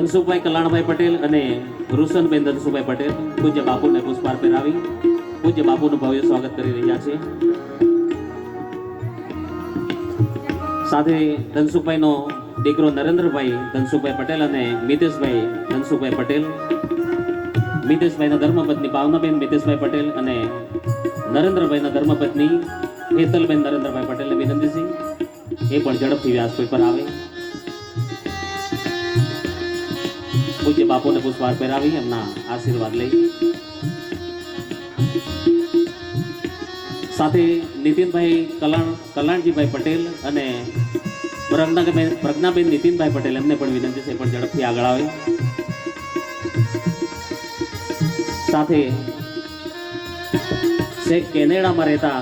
ધનસુખભાઈ કલ્યાણભાઈ પટેલ અને રુશનબેન ધનસુખભાઈ પટેલ પૂજ્ય બાપુને પુષ્પાર પહેરાવી પૂજ્ય બાપુનું ભવ્ય સ્વાગત કરી રહ્યા છે. સાથે ધનસુખભાઈનો દીકરો નરેન્દ્રભાઈ ધનસુખભાઈ પટેલ અને મિતેશભાઈ ધનસુખભાઈ પટેલ, મિતેશભાઈના ધર્મપત્ની ભાવનાબેન મિતેશભાઈ પટેલ અને નરેન્દ્રભાઈના ધર્મપત્ની હેતલબેન નરેન્દ્રભાઈ પટેલને વિનંતી છે. એ પણ ઝડપથી વ્યાસપીઠ પર આવે. પૂજ્ય બાપુને પુષ્પહાર પહેરાવી એમના આશીર્વાદ લઈ. સાથે નીતિનભાઈ કલાણ કલ્યાણજીભાઈ પટેલ અને પ્રજ્ઞાબેન પ્રજ્ઞાબેન નીતિનભાઈ પટેલ, એમને પણ વિનંતી છે પણ ઝડપથી આગળ આવે. સાથે શેખ કેનેડામાં રહેતા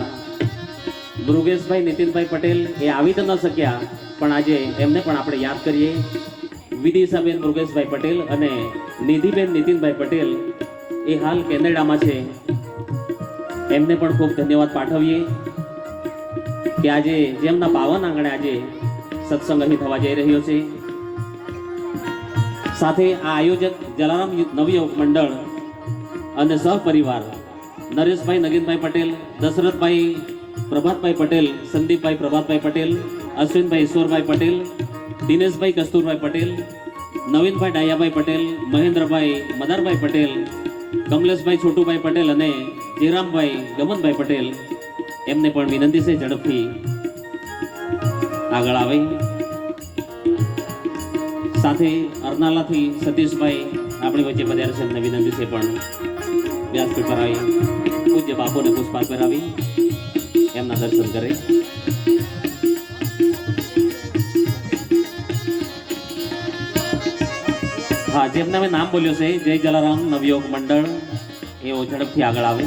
મૃગેશભાઈ, નીતિનભાઈ પટેલ એ આવી તો ન શક્યા, પણ આજે એમને પણ આપણે યાદ કરીએ. વિદિશાબેન મૃગેશભાઈ પટેલ અને નિધિબેન નીતિનભાઈ પટેલ એ હાલ કેનેડામાં છે. એમને પણ ખૂબ ધન્યવાદ પાઠવીએ કે આજે જેમના પાવન આંગણે આજે સત્સંગ અહીં થવા જઈ રહ્યો છે. સાથે આ આયોજક જલારામ નવયુવક મંડળ અને સહપરિવાર નરેશભાઈ, નગીનભાઈ પટેલ, દશરથભાઈ, પ્રભાતભાઈ પટેલ, સંદીપભાઈ, પ્રભાતભાઈ પટેલ, અશ્વિનભાઈ ઈશ્વરભાઈ પટેલ, દિનેશભાઈ કસ્તુરભાઈ પટેલ નવીનભાઈ ડાયાભાઈ પટેલ, મહેન્દ્રભાઈ મદારભાઈ પટેલ, કમલેશભાઈ છોટુભાઈ પટેલ અને જયરામભાઈ ગમનભાઈ પટેલ એમને પણ વિનંતી છે ઝડપથી આગળ આવે. સાથે અરનાલાથી સતીશભાઈ આપણી વચ્ચે પધારે છે એમને વિનંતી છે પણ વ્યાસપીઠ પર આવી. પૂજ્ય બાપુને પુષ્પાર પહેરાવી એમના દર્શન કરે. હા જેમને મેં નામ બોલ્યું છે, જય જલારામ નવયોગ મંડળ, એઓ ઝડપથી આગળ આવે.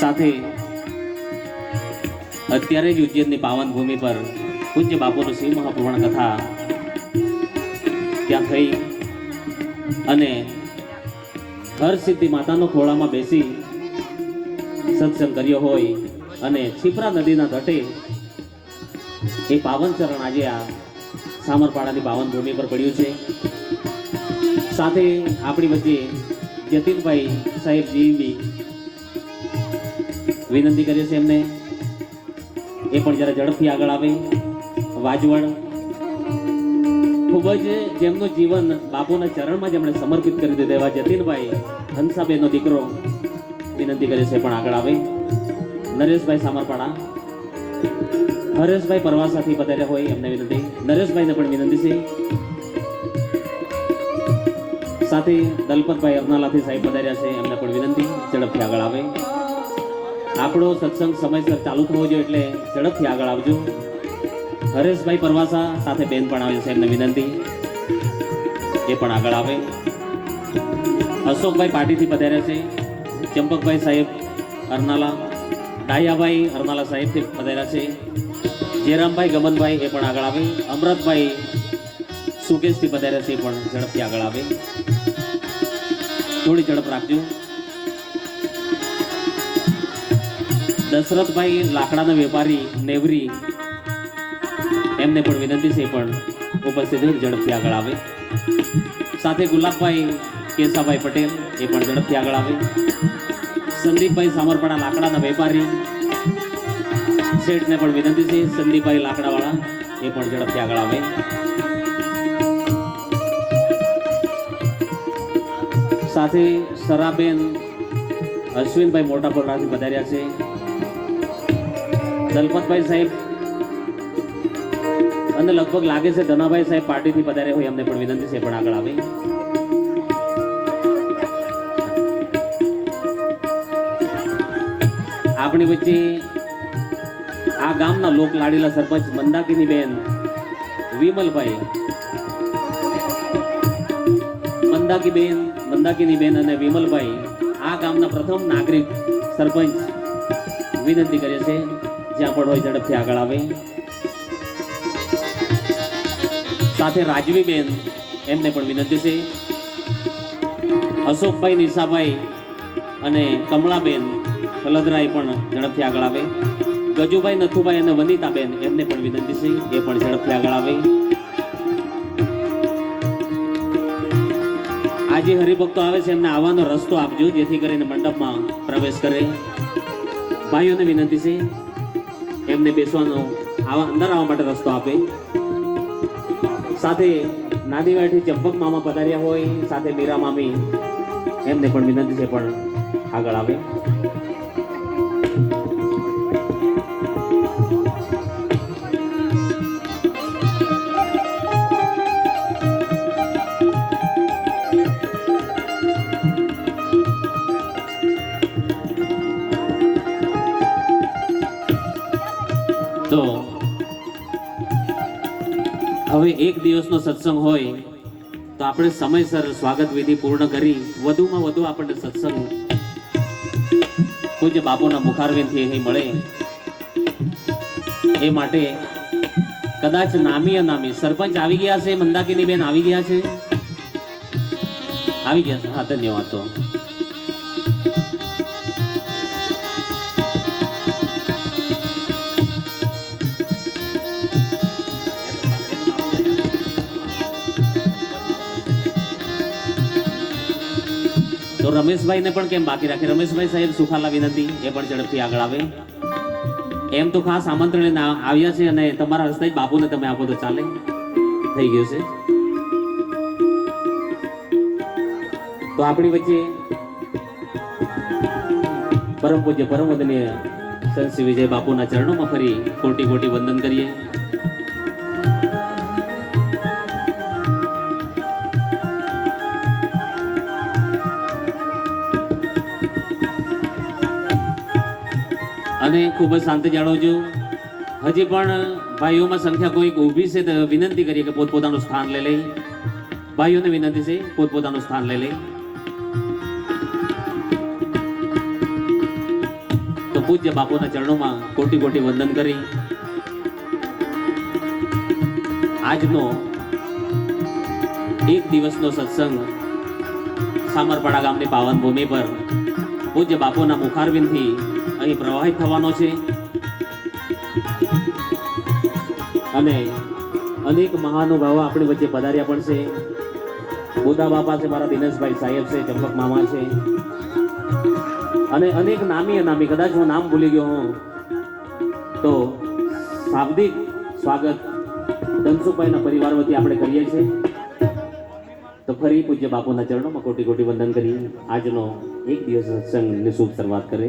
સાથે અત્યારે જ ઉજ્જૈનની પાવન ભૂમિ પર પૂજ્ય બાપુનું શિવ મહાપુરાણ કથા ત્યાં થઈ અને હર સિદ્ધિ માતાનો ખોળામાં બેસી સત્સંગ કર્યો હોય અને છીપરા નદીના તટે એ પાવન ચરણ આજે આ સામરપાડાની પાવન ભૂમિ પર પડ્યું છે. સાથે આપણી વચ્ચે જતીનભાઈ સાહેબજી બી વિનંતી કરીએ છીએ એમને. એ પણ જરા ઝડપથી આગળ આવે. વાજવણ ખૂબ જ જેમનું જીવન બાપુના ચરણમાં જેમણે સમર્પિત કરી દીધું એવા જતીનભાઈ હંસાબેનનો દીકરો વિનંતી કરીએ છે પણ આગળ આવે. નરેશભાઈ સામરપાડા હરેશભાઈ પરવાસાથી પધાર્યા હોય એમને વિનંતી. નરેશભાઈને પણ વિનંતી છે. સાથે દલપતભાઈ અરનાલાથી સાહેબ પધાર્યા છે, એમને પણ વિનંતી. ઝડપથી આગળ આવે. આપણો સત્સંગ સમયસર ચાલુ થવો જોઈએ એટલે ઝડપથી આગળ આવજો. હરેશભાઈ પરવાસા સાથે બેન પણ આવે છે, એમને વિનંતી. એ પણ આગળ આવે. અશોકભાઈ પાટીથી પધાર્યા છે. ચંપકભાઈ સાહેબ, અરનાલા. ડાયાભાઈ અરનાલા સાહેબથી પધાર્યા છે. જયરામભાઈ, ગમનભાઈ એ પણ આગળ આવે. અમરતભાઈ સુકેશથી પધાર્યા છે એ પણ ઝડપથી આગળ આવે. થોડી ઝડપ રાખજો. દશરથભાઈ લાકડાના વેપારી, નેવરી, એમને પણ વિનંતી છે પણ ઉપસ્થિત ઝડપથી આગળ આવે. સાથે ગુલાબભાઈ કેશાભાઈ પટેલ એ પણ ઝડપથી આગળ આવે. સંદીપભાઈ સામરપાડા લાકડાના વેપારી શેઠને પણ વિનંતી છે, સંદીપભાઈ લાકડાવાળા, એ પણ ઝડપથી આગળ આવે. સાથે સરાબેન, અશ્વિનભાઈ મોટા પોલરાથી પધાર્યા છે. દલપતભાઈ સાહેબ, અને લગભગ લાગે છે, ધનાભાઈ સાહેબ પાર્ટીથી પધાર્યા હોય, એમને પણ વિનંતી છે પણ આગળ આવે. આપણી વચ્ચે આ ગામના લોક લાડીલા સરપંચ મંદાકીની બેન વિમલભાઈ મંદાકી બેન મંદાકીની બેન અને વિમલભાઈ આ ગામના પ્રથમ નાગરિક સરપંચ વિનંતી કરે છે જ્યાં પણ હોય ઝડપથી આગળ આવે. સાથે રાજવી બેન એમને પણ વિનંતી છે. અશોકભાઈ નિશાભાઈ અને કમળાબેન કલદરાય પણ ઝડપથી આગળ આવે. ગજુભાઈ, નથુભાઈ અને વનિતાબેન એમને પણ વિનંતી છે, એ પણ ઝડપથી આગળ આવે. આજે હરિભક્તો આવે છે, એમને આવવાનો રસ્તો આપજો, જેથી કરીને મંડપમાં પ્રવેશ કરે. ભાઈઓને વિનંતી છે, એમને બેસવાનો, આવા અંદર આવવા માટે રસ્તો આપે. સાથે નાદીવાઠી ચંપક મામા પધાર્યા હોય, સાથે મીરા મામી, એમને પણ વિનંતી છે, પણ આગળ આવે. તો હવે એક દિવસનો સત્સંગ હોય, તો આપણે સમયસર સ્વાગત વિધિ પૂર્ણ કરી, વધુમાં વધુ આપણને સત્સંગ પૂજ્ય બાપુના મુખારવિંદથી અહીં મળે, એ માટે કદાચ નામી અનામી. સરપંચ આવી ગયા છે મંદાકિની બેન આવી ગયા છે? આવી ગયા છે. હા, ધન્યવાદ તો. તો રમેશભાઈને પણ કેમ બાકી રાખે? રમેશભાઈ સાહેબ સુખાલા વિનંતી એ પણ ઝડપથી આગળ આવે. એમ તો ખાસ આમંત્રણ આવ્યા છે અને તમારા હસ્તે જ બાપુને તમે આપો તો ચાલે. થઈ ગયું છે. તો આપણી વચ્ચે પરમ પૂજ્ય પરમ વદનીય સંત વિજય બાપુના ચરણોમાં ફરી કોટી કોટી વંદન કરીએ. અને ખૂબ જ શાંતિ જાળવજો હજી પણ ભાઈઓમાં સંખ્યા કોઈક ઊભી છે તો વિનંતી કરીએ કે પોતપોતાનું સ્થાન લઈ લઈ. ભાઈઓને વિનંતી છે, પોતપોતાનું સ્થાન લઈ લઈ. તો પૂજ્ય બાપુના ચરણોમાં કોટી કોટી વંદન કરી. આજનો એક દિવસનો સત્સંગ સામરપાડા ગામની પાવન ભૂમિ પર પૂજ્ય બાપુના મુખારવિંદથી અહીં પ્રવાહિત થવાનો છે. અને અનેક મહાનુભાવો આપણી વચ્ચે પધાર્યા પણ છે. બુદા બાપા છે, મારા દિનેશભાઈ સાહેબ છે, ચંપક મામા છે. અને અનેક નામી અનામી, કદાચ હું નામ ભૂલી ગયો હું તો શાબ્દિક સ્વાગત ધનસુભાઈના પરિવાર વતી આપણે કરીએ છીએ. તો ફરી પૂજ્ય બાપુના ચરણોમાં કોટી કોટી વંદન કરી આજનો એક દિવસ સત્સંગની શુભ શરૂઆત કરે